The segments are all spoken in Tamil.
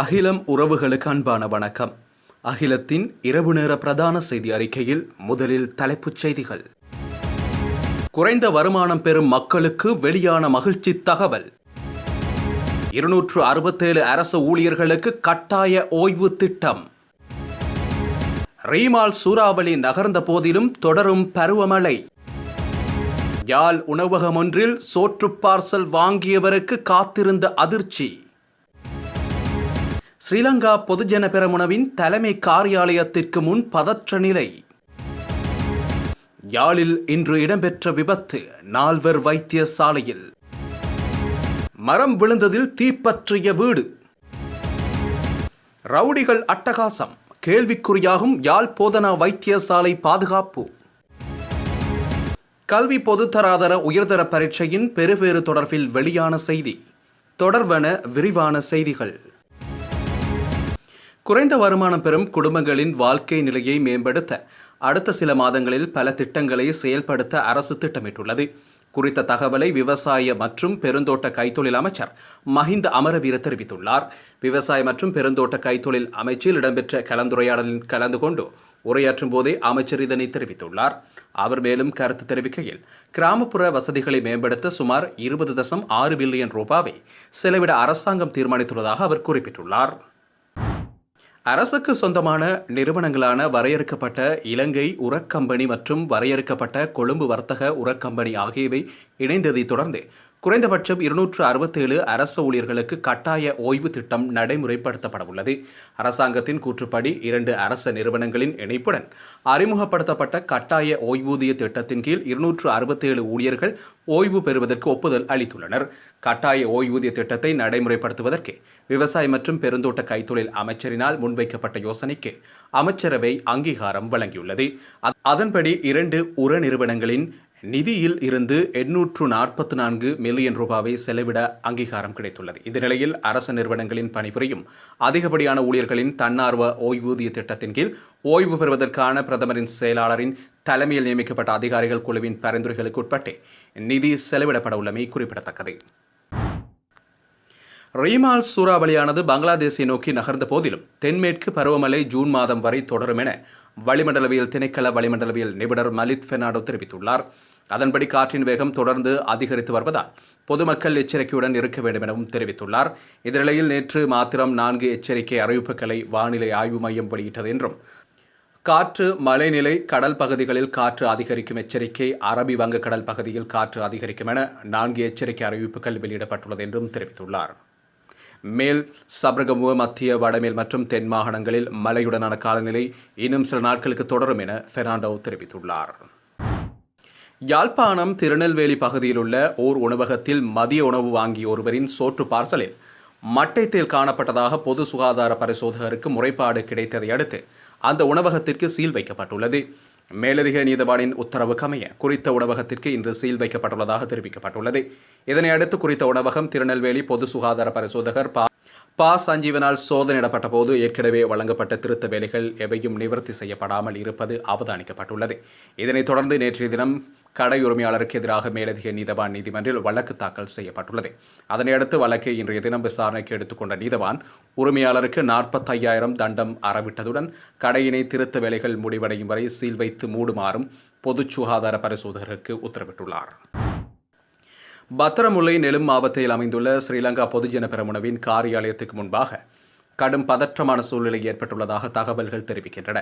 அகிலம் உறவுகளுக்கு அன்பான வணக்கம். அகிலத்தின் இரவு நேர பிரதான செய்தி அறிக்கையில் முதலில் தலைப்புச் செய்திகள். குறைந்த வருமானம் பெறும் மக்களுக்கு வெளியான மகிழ்ச்சி தகவல். இருநூற்று அறுபத்தேழு அரசு ஊழியர்களுக்கு கட்டாய ஓய்வு திட்டம். ரீமால் சூறாவளி நகர்ந்த போதிலும் தொடரும் பருவமழை. யாழ் உணவகம் ஒன்றில் சோற்று பார்சல் வாங்கியவருக்கு காத்திருந்த அதிர்ச்சி. ஸ்ரீலங்கா பொதுஜன பெரமுனவின் தலைமை காரியாலயத்திற்கு முன் பதற்ற நிலை. யாழில் இன்று இடம்பெற்ற விபத்து நால்வர் வைத்தியசாலையில். மரம் விழுந்ததில் தீப்பற்றிய வீடு. ரவுடிகள் அட்டகாசம் கேள்விக்குறியாகும் யாழ் போதனா வைத்தியசாலை பாதுகாப்பு. கல்வி பொதுத்தராதர உயர்தர பரீட்சையின் பெருவேறு தொடர்பில் வெளியான செய்தி. தொடர்வன விரிவான செய்திகள். குறைந்த வருமானம் பெறும் குடும்பங்களின் வாழ்க்கை நிலையை மேம்படுத்த அடுத்த சில மாதங்களில் பல திட்டங்களை செயல்படுத்த அரசு திட்டமிட்டுள்ளது. குறித்த தகவலை விவசாய மற்றும் பெருந்தோட்ட கைத்தொழில் அமைச்சர் மஹிந்த அமரவீர தெரிவித்துள்ளார். விவசாய மற்றும் பெருந்தோட்ட கைத்தொழில் அமைச்சில் இடம்பெற்ற கலந்துரையாடலில் கலந்து கொண்டு உரையாற்றும் போதே அமைச்சர் இதனை தெரிவித்துள்ளார். அவர் மேலும் கருத்து தெரிவிக்கையில் கிராமப்புற வசதிகளை மேம்படுத்த சுமார் இருபது தசம் ஆறு பில்லியன் ரூபாவை செலவிட அரசாங்கம் தீர்மானித்துள்ளதாக அவர் குறிப்பிட்டுள்ளார். அரசுக்கு சொந்தமான நிறுவனங்களான வரையறுக்கப்பட்ட இலங்கை உரக்கம்பெனி மற்றும் வரையறுக்கப்பட்ட கொழும்பு வர்த்தக உரக்கம்பெனி ஆகியவை இணைந்ததைத் தொடர்ந்து குறைந்தபட்சம் இருநூற்று அறுபத்தேழு அரசு ஊழியர்களுக்கு கட்டாய ஓய்வு திட்டம் நடைமுறைப்படுத்தப்பட உள்ளது அரசாங்கத்தின் கூற்றுப்படி இரண்டு அரச நிறுவனங்களின் இணைப்புடன் அறிமுகப்படுத்தப்பட்ட கட்டாய ஓய்வூதிய திட்டத்தின் கீழ் இருநூற்று அறுபத்தேழு ஊழியர்கள் ஓய்வு பெறுவதற்கு ஒப்புதல் அளித்துள்ளனர். கட்டாய ஓய்வூதிய திட்டத்தை நடைமுறைப்படுத்துவதற்கு விவசாய மற்றும் பெருந்தோட்ட கைத்தொழில் அமைச்சரினால் முன்வைக்கப்பட்ட யோசனைக்கு அமைச்சரவை அங்கீகாரம் வழங்கியுள்ளது. அதன்படி இரண்டு உர நிறுவனங்களின் நிதியில் இருந்து எண்ணூற்று நாற்பத்தி நான்கு மில்லியன் ரூபாவை செலவிட அங்கீகாரம் கிடைத்துள்ளது. இந்த நிலையில் அரசு நிறுவனங்களின் பணிபுரியும் அதிகப்படியான ஊழியர்களின் தன்னார்வ ஓய்வூதிய திட்டத்தின் கீழ் ஓய்வு பெறுவதற்கான பிரதமரின் செயலாளரின் தலைமையில் நியமிக்கப்பட்ட அதிகாரிகள் குழுவின் பரிந்துரைகளுக்கு உட்பட்டு நிதி செலவிடப்பட உள்ளமை குறிப்பிடத்தக்கது. ரீமால் சூறாவளியானது பங்களாதேஷை நோக்கி நகர்ந்த போதிலும் தென்மேற்கு பருவமழை ஜூன் மாதம் வரை தொடரும் என வளிமண்டலவியல் திணைக்கள வளிமண்டலவியல் நிபுணர் மலித் பெர்னாடோ தெரிவித்துள்ளார். அதன்படி காற்றின் வேகம் தொடர்ந்து அதிகரித்து வருவதால் பொதுமக்கள் எச்சரிக்கையுடன் இருக்க வேண்டும் எனவும் தெரிவித்துள்ளார். இந்நிலையில் நேற்று மாத்திரம் நான்கு எச்சரிக்கை அறிவிப்புகளை வானிலை ஆய்வு மையம் வெளியிட்டது என்றும் காற்று மழைநிலை கடல் பகுதிகளில் காற்று அதிகரிக்கும் எச்சரிக்கை அரபி வங்கக்கடல் பகுதியில் காற்று அதிகரிக்கும் என நான்கு எச்சரிக்கை அறிவிப்புகள் வெளியிடப்பட்டுள்ளது என்றும் தெரிவித்துள்ளார். மேல் சபரகமுவ மத்திய வடமேல் மற்றும் தென் மாகாணங்களில் மழையுடனான காலநிலை இன்னும் சில நாட்களுக்கு தொடரும் என பெர்னாண்டோ தெரிவித்துள்ளார். யாழ்ப்பாணம் திருநெல்வேலி பகுதியில் உள்ள ஓர் உணவகத்தில் மதிய உணவு வாங்கிய ஒருவரின் சோற்று பார்சலில் மட்டைத்தேல் காணப்பட்டதாக பொது சுகாதார பரிசோதகருக்கு முறைப்பாடு கிடைத்ததை அடுத்து அந்த உணவகத்திற்கு சீல் வைக்கப்பட்டுள்ளது. மேலதிக நீதவானின் உத்தரவுக்கமைய குறித்த உணவகத்திற்கு இன்று சீல் வைக்கப்பட்டுள்ளதாக தெரிவிக்கப்பட்டுள்ளது. இதனை அடுத்து குறித்த உணவகம் திருநெல்வேலி பொது சுகாதார பரிசோதகர் பா பா சஞ்சீவனால் சோதனையிடப்பட்ட போது ஏற்கனவே வழங்கப்பட்ட திருத்த வேலைகள் எவையும் நிவர்த்தி செய்யப்படாமல் இருப்பது அவதானிக்கப்பட்டுள்ளது. இதனைத் தொடர்ந்து நேற்றைய தினம் கடை உரிமையாளருக்கு எதிராக மேலதிக நீதவான் நீதிமன்றில் வழக்கு தாக்கல் செய்யப்பட்டுள்ளது. அதனையடுத்து வழக்கை இன்றைய தினம் விசாரணைக்கு எடுத்துக்கொண்ட நீதவான் உரிமையாளருக்கு நாற்பத்தையாயிரம் தண்டம் அறவிட்டதுடன் கடையினை திருத்த வேலைகள் முடிவடையும் வரை சீல் வைத்து மூடுமாறும் பொது சுகாதார பரிசோதகருக்கு உத்தரவிட்டுள்ளார். பத்திரமுல்லை நெலும் மாவட்டத்தில் அமைந்துள்ள ஸ்ரீலங்கா பொதுஜன பெரமுனவின் காரியாலயத்துக்கு முன்பாக கடும் பதற்றமான சூழ்நிலை ஏற்பட்டுள்ளதாக தகவல்கள் தெரிவிக்கின்றன.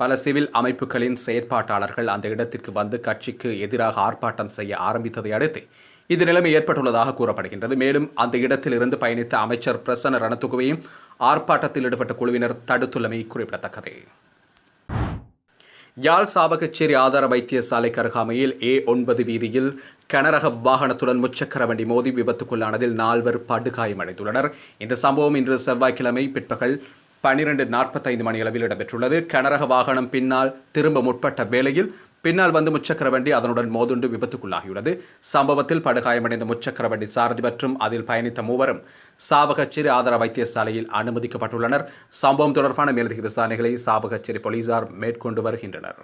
பல சிவில் அமைப்புகளின் செயற்பாட்டாளர்கள் அந்த இடத்திற்கு வந்து கட்சிக்கு எதிராக ஆர்ப்பாட்டம் செய்ய ஆரம்பித்ததை அடுத்து இது நிலைமை ஏற்பட்டுள்ளதாக கூறப்படுகின்றது. மேலும் அந்த இடத்தில் இருந்து பயணித்த அமைச்சர் பிரசன்ன ரணத்துகுவையும் ஆர்ப்பாட்டத்தில் ஈடுபட்ட குழுவினர் தடுத்துள்ளமை குறிப்பிடத்தக்கது. யாழ் சாவகச்சேரி ஆதார வைத்தியசாலைக்கு அருகாமையில் ஏ ஒன்பது வீதியில் கனரக வாகனத்துடன் முச்சக்கர வண்டி மோதி விபத்துக்குள்ளானதில் நால்வர் படுகாயமடைந்துள்ளனர். இந்த சம்பவம் இன்று செவ்வாய்க்கிழமை பிற்பகல் பனிரெண்டு நாற்பத்தைந்து மணி அளவில் இடம்பெற்றுள்ளது. கனரக வாகனம் பின்னால் திரும்ப முற்பட்ட வேளையில் பின்னால் வந்து முச்சக்கர வண்டி அதனுடன் மோதுண்டு விபத்துக்குள்ளாகியுள்ளது. சம்பவத்தில் படுகாயமடைந்த முச்சக்கர வண்டி சாரதி மற்றும் அதில் பயணித்த மூவரும் சாவகச்சேரி ஆதார வைத்தியசாலையில் அனுமதிக்கப்பட்டுள்ளனர். சம்பவம் தொடர்பான மேலதிக விசாரணைகளை சாவகச்சேரி போலீசார் மேற்கொண்டு வருகின்றனர்.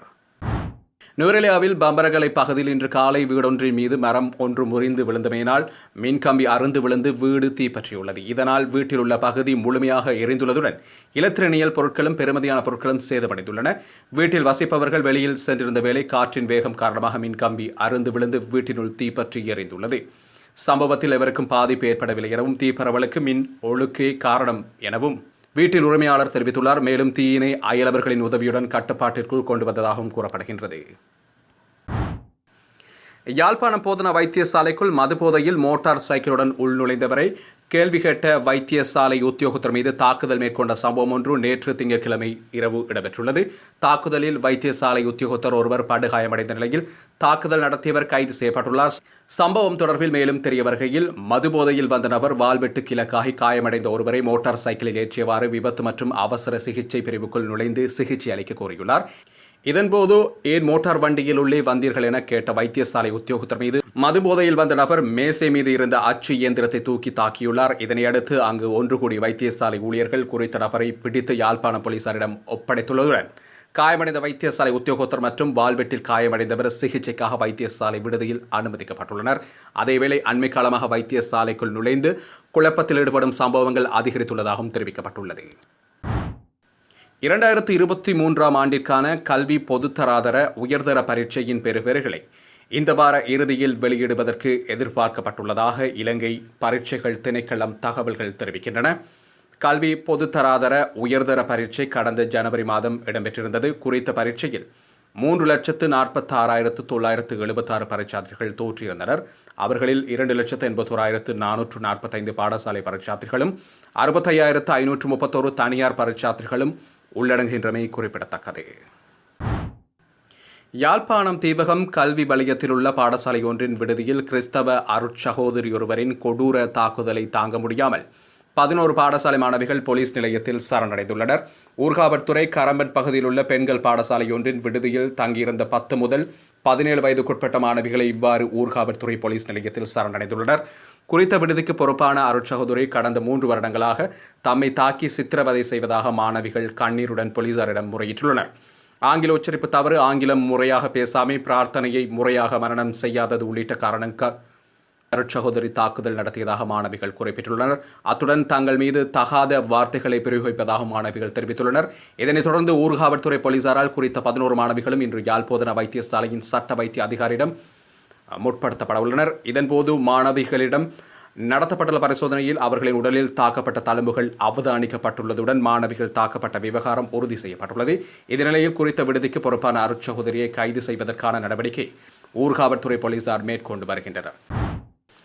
நுவரெலியாவில் பம்பரகலை பகுதியில் இன்று காலை வீடொன்றின் மீது மரம் ஒன்று முறிந்து விழுந்தமையினால் மின்கம்பி அருந்து விழுந்து வீடு தீப்பற்றியுள்ளது. இதனால் வீட்டில் உள்ள பகுதி முழுமையாக எரிந்துள்ளதுடன் இலத்திரனியல் பொருட்களும் பெருமதியான பொருட்களும் சேதமடைந்துள்ளன. வீட்டில் வசிப்பவர்கள் வெளியில் சென்றிருந்த வேளை காற்றின் வேகம் காரணமாக மின்கம்பி அருந்து விழுந்து வீட்டினுள் தீப்பற்றி எரிந்துள்ளது. சம்பவத்தில் எவருக்கும் பாதிப்பு ஏற்படவில்லை எனவும் தீப்பரவலுக்கு மின் ஒழுக்கே காரணம் எனவும் வீட்டின் உரிமையாளர் தெரிவித்துள்ளார். மேலும் தீயினை அயலவர்களின் உதவியுடன் கட்டுப்பாட்டிற்குள் கொண்டு வந்ததாகவும் கூறப்படுகின்றது. யாழ்ப்பாணம் போதனா வைத்தியசாலைக்குள் மதுபோதையில் மோட்டார் சைக்கிளுடன் உள்நுழைந்தவரை கேள்வி கேட்ட வைத்தியசாலை உத்தியோகத்தர் மீது தாக்குதல் மேற்கொண்ட சம்பவம் ஒன்று நேற்று திங்கட்கிழமை இரவு இடம்பெற்றுள்ளது. தாக்குதலில் வைத்தியசாலை உத்தியோகத்தர் ஒருவர் படுகாயமடைந்த நிலையில் தாக்குதல் நடத்தியவர் கைது செய்யப்பட்டுள்ளார். சம்பவம் தொடர்பில் மேலும் தெரிய வருகையில் மதுபோதையில் வந்த நபர் வால்வெட்டு கிழக்காகி காயமடைந்த ஒருவரை மோட்டார் சைக்கிளில் ஏற்றியவாறு விபத்து மற்றும் அவசர சிகிச்சை பிரிவுக்குள் நுழைந்து சிகிச்சை அளிக்க கோரியுள்ளார். இதன்போது ஏன் மோட்டார் வண்டியில் உள்ளே வந்தீர்கள் என கேட்ட வைத்தியசாலை உத்தியோகத்தர் மீது மதுபோதையில் வந்த நபர் மேசை மீது இருந்த அச்சு இயந்திரத்தை தூக்கி தாக்கியுள்ளார். இதனையடுத்து அங்கு ஒன்று கூடி வைத்தியசாலை ஊழியர்கள் குறித்த நபரை பிடித்து யாழ்ப்பாண போலீசாரிடம் ஒப்படைத்துள்ளதுடன் காயமடைந்த வைத்தியசாலை உத்தியோகத்தர் மற்றும் வால்வெட்டில் காயமடைந்தவர் சிகிச்சைக்காக வைத்தியசாலை விடுதியில் அனுமதிக்கப்பட்டுள்ளனர். அதேவேளை அண்மை காலமாக வைத்தியசாலைக்குள் நுழைந்து குழப்பத்தில் ஈடுபடும் சம்பவங்கள் அதிகரித்துள்ளதாகவும் தெரிவிக்கப்பட்டுள்ளது. இரண்டாயிரத்தி இருபத்தி மூன்றாம் ஆண்டிற்கான கல்வி பொதுத்தராதர உயர்தர பரீட்சையின் பெறுபேறுகளை இந்த வார இறுதியில் வெளியிடுவதற்கு எதிர்பார்க்கப்பட்டுள்ளதாக இலங்கை பரீட்சைகள் திணைக்களம் தகவல்கள் தெரிவிக்கின்றன. கல்வி பொதுத்தராதர உயர்தர பரீட்சை கடந்த ஜனவரி மாதம் இடம்பெற்றிருந்தது. குறித்த பரீட்சையில் மூன்று லட்சத்து நாற்பத்தாறாயிரத்து தொள்ளாயிரத்து எழுபத்தாறு பரீட்சார்த்திகள் தோற்றியிருந்தனர் அவர்களில் இரண்டு லட்சத்து எண்பத்தோராயிரத்து நானூற்று நாற்பத்தைந்து பாடசாலை பரீட்சார்த்திகளும் அறுபத்தையாயிரத்து ஐநூற்று முப்பத்தோரு தனியார் பரீட்சார்த்திகளும் உள்ளடங்குகின்றமை குறிப்பிடத்தக்கது. யாழ்ப்பாணம் தீபகம் கல்வி வலயத்தில் உள்ள பாடசாலை ஒன்றின் விடுதியில் கிறிஸ்தவ அருட்சகோதரி ஒருவரின் கொடூர தாக்குதலை தாங்க முடியாமல் பதினோரு பாடசாலை மாணவிகள் போலீஸ் நிலையத்தில் சரணடைந்துள்ளனர். ஊர்காவற்துறை கரம்பன் பகுதியில் உள்ள பெண்கள் பாடசாலை ஒன்றின் விடுதியில் தங்கியிருந்த பத்து முதல் பதினேழு வயதுக்குட்பட்ட மாணவிகளை இவ்வாறு ஊர்காவற்துறை போலீஸ் நிலையத்தில் சரணடைந்துள்ளனர். குறித்த விடுதிக்கு பொறுப்பான அருட்சகோதரி கடந்த மூன்று வருடங்களாக தம்மை தாக்கி சித்திரவதை செய்வதாக மாணவிகள் கண்ணீருடன் போலீசாரிடம் முறையிட்டுள்ளனர். ஆங்கில உச்சரிப்பு தவறு ஆங்கிலம் முறையாக பேசாமை பிரார்த்தனையை முறையாக மரணம் செய்யாதது உள்ளிட்ட காரணங்கள் அருட்சகோதரி தாக்குதல் நடத்தியதாக மாணவிகள் குறிப்பிட்டுள்ளனர். அத்துடன் தங்கள் மீது தகாத வார்த்தைகளை பிரயோகிப்பதாக மாணவிகள் தெரிவித்துள்ளனர். இதனைத் தொடர்ந்து ஊர்காவல்துறை போலீசாரால் குறித்த பதினோரு மாணவிகளும் இன்று யாழ்ப்போதன வைத்தியசாலையின் சட்ட வைத்திய அதிகாரியிடம் முற்படுத்தப்பட உள்ளனர் இதன்போது மாணவிகளிடம் நடத்தப்பட்டுள்ள பரிசோதனையில் அவர்களின் உடலில் தாக்கப்பட்ட தழும்புகள் அவதானிக்கப்பட்டுள்ளதுடன் மாணவிகள் தாக்கப்பட்ட விவகாரம் உறுதி செய்யப்பட்டுள்ளது. இதனிலையில் குறித்த விடுதிக்கு பொறுப்பான அருட்சகோதரியை கைது செய்வதற்கான நடவடிக்கை ஊர்காவல்துறை போலீசார் மேற்கொண்டு வருகின்றனர்.